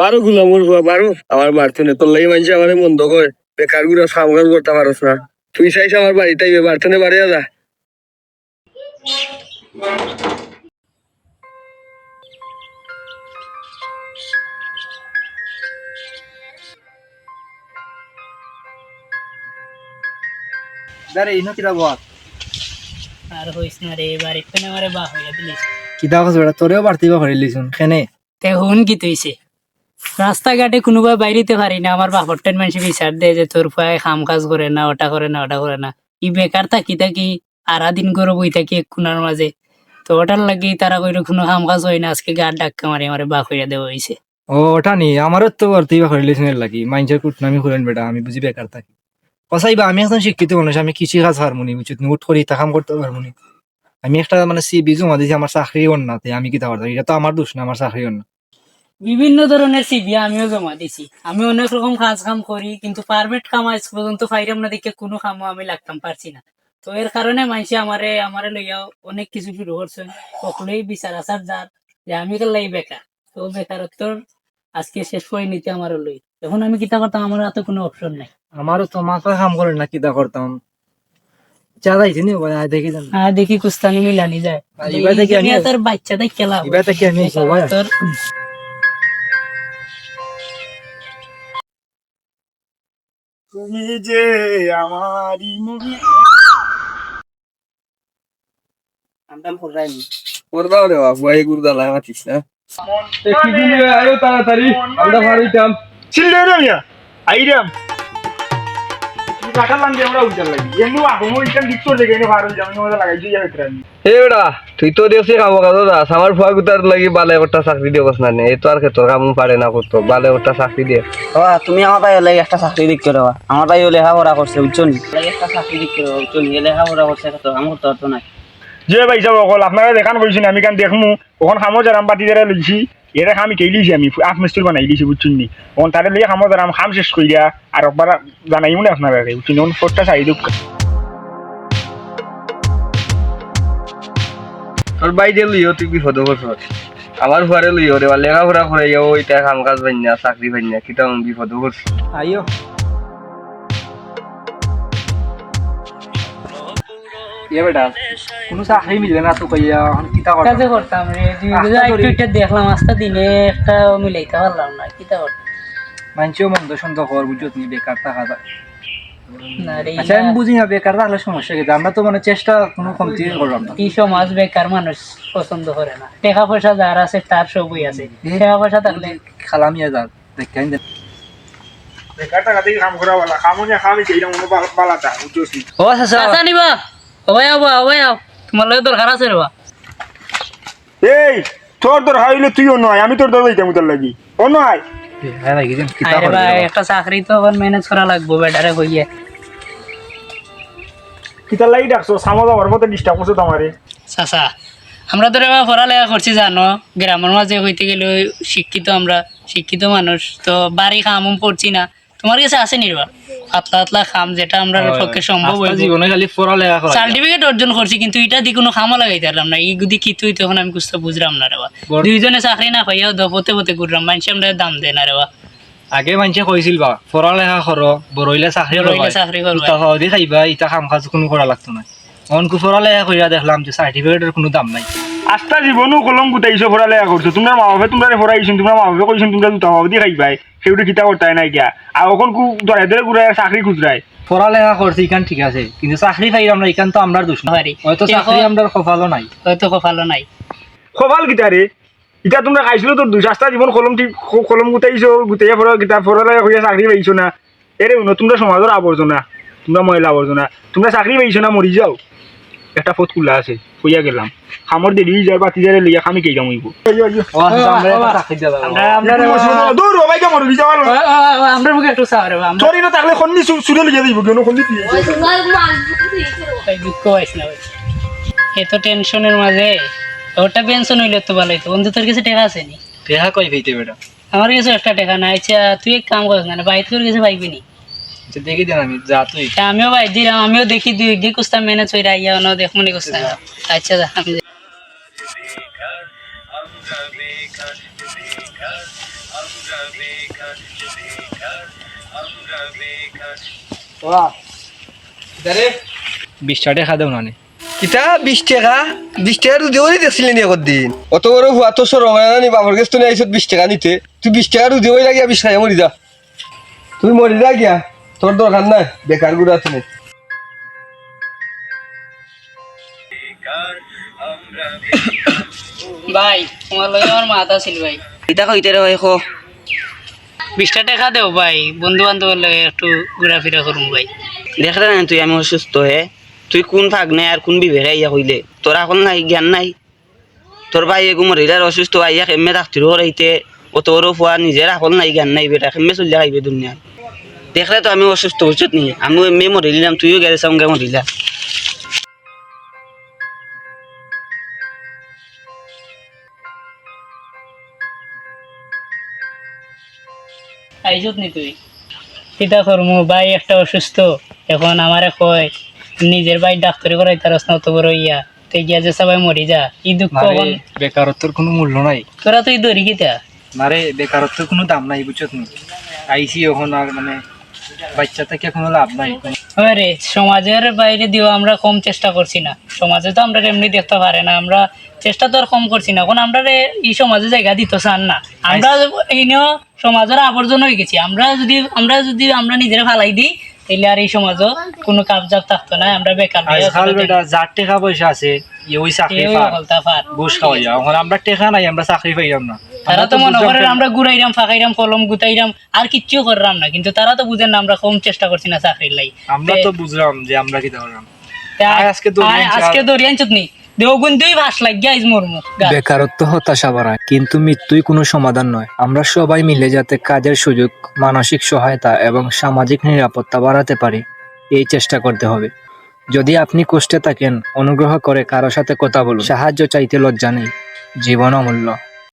বারো গুলা মোর বারো। আমার বাড়তে নেই তোর লাগি মানুষ আমার মন্দ কয়। বেকারগুলো কাম কাজ করতে পারস না। তুই চাইছ আমার বাড়িতে আইবে বাড়তে নে বাড়ি যা। দারে ইনো কিরা বল? আর হইস না রে বাড়ির পেনে আমারে বা হইয়া দিলিস। কিতা কস বেটা তোরেও বাড়তি বা করে কেনে তে হুন কি তুইছে? রাস্তাঘাটে কোনোবা বাইরিতে পারি না, আমার বাপর টেন মানুষ বিচার দেয় যে তোর পায়ে খাম কাজ করে না, ওটা করে না, ওটা করে না। ই বেকার থাকি থাকি আরা দিন করে বই থাকি এক কোনার মাঝে তো ওটার লাগি তারা কইলো কোনো কাম কাজ হয় না, আজকে গার ডাক্কা মারি আমার বা হইয়া দেওয়া হয়েছে ও ওটা নি আমারও তো বাড়তি বা এর লাগি মাইন্সের কুটনামি করেন বেটা, আমি বুঝি বেকার থাকি। কসাই বা, আমি এখন শিক্ষিত মানুষ আমি কৃষি কাজ হারমোনি উচিত উঠ করি তা কাম করতে পারমুনি আমি একটা মানে সি বিজু মাঝে আমার চাকরি অন্যতে, আমি কিতা করতাম এটা তো আমার দোষ না আমার চাকরি অন্য। বিভিন্ন ধরনের সিবি আমিও জমা দিছি। আমি অনেক রকম কাজ কাম করি কিন্তু পারমিট কাম আজ পর্যন্ত পাইরাম না দেখে কোনো কামও আমি লাগতাম পারছি না। তো এর কারণে মানুষে আমারে আমারে লইয়া অনেক কিছু শুরু করছে। সকলেই বিচার আসার যার যে আমি কেলাই বেকার। তো বেকারত্বর আজকে শেষ করে নিতে আমার লই। এখন আমি কিতা করতাম আমার হাতে কোনো অপশন নাই। আমারও তো মাথা কাম করে না কিতা করতাম। চাঁদা আইছি নি বলে আয় দেখি কুস্তানি মিলানি যায়। এবার থেকে আমি- তার বাচ্চা দেখ খেলা এবার থেকে আমি সবাই। তুমি যে আমারই মুভি ওর দাও রে বাবু এই গুরু দালা মাতিস না আয়ো তাড়াতাড়ি আমরা বাড়িতাম ছিল রে মিয়া আইরাম। কাটালাম যে আমরা উল্টাল লাগি এমনি আহমো ইকান দিক তোর লেগে ভালো জামি মজা লাগাইছি যাবে ট্রেন হে বেটা তুই তো দেশে কাম কাজ দাস আমার ফুয়া গুতার লাগি বালে একটা চাকরি দিয়ে বস না নে এই তো আর ক্ষেত্র কাম পারে না করতো বালে একটা চাকরি দিয়ে। বাবা তুমি আমার ভাই লাগে একটা চাকরি দিক করে আমার ভাই লেখাপড়া করছে বুঝছ একটা চাকরি দিক করে বুঝছ নি? লেখাপড়া করছে তো আমার তো তো নাই। যে ভাই সব অকল আপনারা দেখান আমি কান দেখমু ওখান খামো জারাম বাতি যারা লইছি এরা আমি কেলিছি আমি আফ মিস্ত্রি বানাই দিছি বুঝছুন নি। তাদের তারে লিয়ে খামো আমি খাম শেষ দিয়া আর একবার জানাইও না আপনারা বুঝছুন অন ফোরটা চাই দুঃখ তোর বাইরে লইও তুই বিপদ বছর আমার ঘরে লইও রে লেখা লেখাপড়া করে যাও ওইটা কাম কাজ বান্যা চাকরি না কিতা বিপদ করছে আইও। ইয়ে বেটা কোনো চাকরি মিলবে না তো কইয়া কিতা করতাম? কাজে করতাম রে দুই আস্তা বিঘা একটু দেখলাম আস্তা দিনে একটা মিলাইতে পারলাম না কিতা করতাম? মানছেও মন্দ সন্দ কর বুঝত নি বেকার থাকা যায়। না রে আচ্ছা আমি বুঝি না বেকার থাকলে সমস্যা কি? আমরা তো মানে চেষ্টা কোনো কমতি করলাম না। এই সমাজ বেকার মানুষ পছন্দ করে না। টাকা পয়সা যার আছে তার সবই আছে। টাকা পয়সা থাকলে খালামিয়া যার দেখেন বেকার টাকা দিয়ে কাম করা বলা খামো না খামি কেইরা মনে বালাটা বুঝছস ও আচ্ছা চাচা নিবা। ওবাই আও ওবাই আও তোমার লগে দরকার আছে রে বা। এই তোর তোর হাইলে তুইও নয় আমি তোর দাদা দিতাম তোর লাগি। ও নয়? হ্যাঁ ভাই কিজন কিতা আরে ভাই একটা চাকরি তো এখন ম্যানেজ করা লাগবো বেটারে কইয়ে। কিতার লাগি ডাকছো? সামো যাওয়ার মতো ডিস্টার্ব করছ তোমারে। চাচা আমরা তো এবার পড়ালেখা করছি জানো? গ্রামের মাঝে হইতে গেলে শিক্ষিত আমরা শিক্ষিত মানুষ তো বাড়ি খাম পড়ছি না। তোমার কাছে আছে নির্বা পাতলা পাতলা খাম যেটা আমরা পক্ষে সম্ভব জীবনে খালি পড়ালেখা করা। সার্টিফিকেট অর্জন করছি কিন্তু এটা দিয়ে কোনো খামও লাগাইতে পারলাম না। এই গুদি কি তুই তখন আমি বুঝতে বুঝলাম না রে বা। বর- দুইজনে চাকরি না পাইয়াও দপতে পতে ঘুরলাম মানুষ আমরা দাম দেয় না রে বা। আগে মানুষে কইছিল বা পড়ালেখা করো বড় হইলে চাকরি করবা চাকরি করবা। ইটা খাওয়া দিয়ে খাইবা ইটা কাম কাজ কোনো করা লাগতো না। অনকু পড়ালেখা কইরা দেখলাম যে সার্টিফিকেটের কোনো দাম নাই। আস্তা জীবনও কলম গুটাইছো ফোরা লেখা করছ তোমরা মা বাপে তোমরা ফোরাইছেন তোমরা মা বাপে কইছেন তোমরা দুটা বাবা দিয়ে খাইবাই। সেগুলো কিতা করতে নাই গিয়া আর ওখন কু ধরে ধরে ঘুরে চাকরি খুচরায় পড়ালেখা করছি ইখান ঠিক আছে। কিন্তু চাকরি পাই আমরা ইখান তো আমরার দোষ না পারি। হয়তো চাকরি আমরা কপালও নাই। হয়তো কপালো নাই। খবাল কিতা রে ইটা তোমরা খাইছিল তোর দুই আস্তা জীবন কলম ঠিক কলম গুটাইছো গুটাইয়া ফোরা কিতা ফোরা লেখা কইয়া চাকরি পাইছো না। এরে উনো তোমরা সমাজের আবর্জনা তোমরা ময়লা আবর্জনা তোমরা চাকরি পাইছো না মরি যাও। একটা ফট কুলা আছে কইয়া গেলাম। খামর দেরি যার বাতি যারে লইয়া খামি কেই যামইব দিয়া দূর ভাইকে মরি যাওয়ার আমরা মুখে একটু চাও রে বা থাকলে খন্দি সুরে লিয়ে দিব কেন? খন্দি ভাই দুঃখ না ভাই। এত টেনশনের মাঝে। ওটা পেনশন হইলে তো ভালো হইতো। বন্ধু তোর কাছে টাকা আছে নি? টেহা কই পাইতে বেটা? আমার কাছে একটা টাকা নাই। আচ্ছা তুই এক কাম করিস না বাইক তোর কাছে পাইবি নি? দেখি দেন আমি যা তুই। আমিও ভাই দিলাম আমিও দেখি দুই কুস্তা ম্যানেজ হয়ে রাইয়া না দেখ মনে কুস্তা আচ্ছা যা আমি যাই। টাকা দেও না নে। কিতা? বিশ টাকা? বিশ টাকা দেখছিলি নি দিন অত বড় হুয়া তো সরম নি বাবার কাছ তো আইসত বিশ টাকা নিতে। তুই বিশ টাকা লাগিয়া বিশ মরি যা। তুই মরি যা গিয়া। তোর দরকার নাই? বেকার গুড়া তুমি। ভাই তোমার লগে আমার মাথা ছিল ভাই। ইতা কইতে রে ভাই খো বিশটা টাকা দেও ভাই বন্ধু বান্ধবের লগে একটু ঘোরাফেরা করব ভাই। দেখলে না তুই আমি অসুস্থ হে। তুই কোন ভাগ নাই আর কোন বিভেরে আইয়া কইলে? তোর এখন নাই জ্ঞান নাই। তোর ভাই এগু মরিলার অসুস্থ আইয়া কেমে ডাক্তির হরাইতে অত বড় ফুয়া নিজের এখন নাই জ্ঞান নাই বেটা। কেমে চলিয়া খাইবে দুনিয়ায় দেখলে তো আমি অসুস্থ বুঝছত নি? আমি এমনি মরিলাম তুইও গেলে সঙ্গে মরিলা আইজত নি তুই? কিতা করমু ভাই একটা অসুস্থ। এখন আমারে কয় নিজের ভাই ডাক্তারি করাই তার বড় ইয়া। তুই গিয়া যে সবাই মরি যা। ই দুঃখ এখন কোনো মূল্য নাই। তোরা তুই দৌড়ি গিতা মারে বেকারত্বের কোনো দাম নাই বুঝছত নি? আইসি এখন আর মানে বাচ্চা থেকে কোনো লাভ নাই। আরে সমাজের বাইরে দিয়েও আমরা কম চেষ্টা করছি না। সমাজে তো আমরা এমনি দেখতে পারে না। আমরা চেষ্টা তো আর কম করছি না। এখন আমরা এই সমাজে জায়গা দিত চান না। আমরা এইনেও সমাজের আবর্জনা হয়ে গেছি। আমরা যদি আমরা যদি আমরা নিজেরা ফালাই দিই তাহলে আর এই সমাজও কোনো কাবজাব থাকতো না। আমরা বেকার যার টাকা পয়সা আছে ওই চাকরি ঘুষ আমরা টাকা নাই আমরা চাকরি পাইলাম না। তারা তো মনে করেন আমরা ঘুরাইরাম ফাঁকাইরাম কলম গুতাইরাম আর কিচ্ছু করলাম না। কিন্তু তারা তো বুঝেন না আমরা কম চেষ্টা করছি না চাকরির লাই। আমরা তো বুঝলাম যে আমরা কি ধরলাম। আজকে দৌড়িয়ান চুতনি দেওগুন দুই ভাস লাগিয়া আইজ মরমু বেকারত্ব হতাশা বাড়ায় কিন্তু মৃত্যুই কোনো সমাধান নয়। আমরা সবাই মিলে যাতে কাজের সুযোগ মানসিক সহায়তা এবং সামাজিক নিরাপত্তা বাড়াতে পারি এই চেষ্টা করতে হবে। যদি আপনি কষ্টে থাকেন অনুগ্রহ করে কারও সাথে কথা বলুন। সাহায্য চাইতে লজ্জা নেই। জীবন অমূল্য।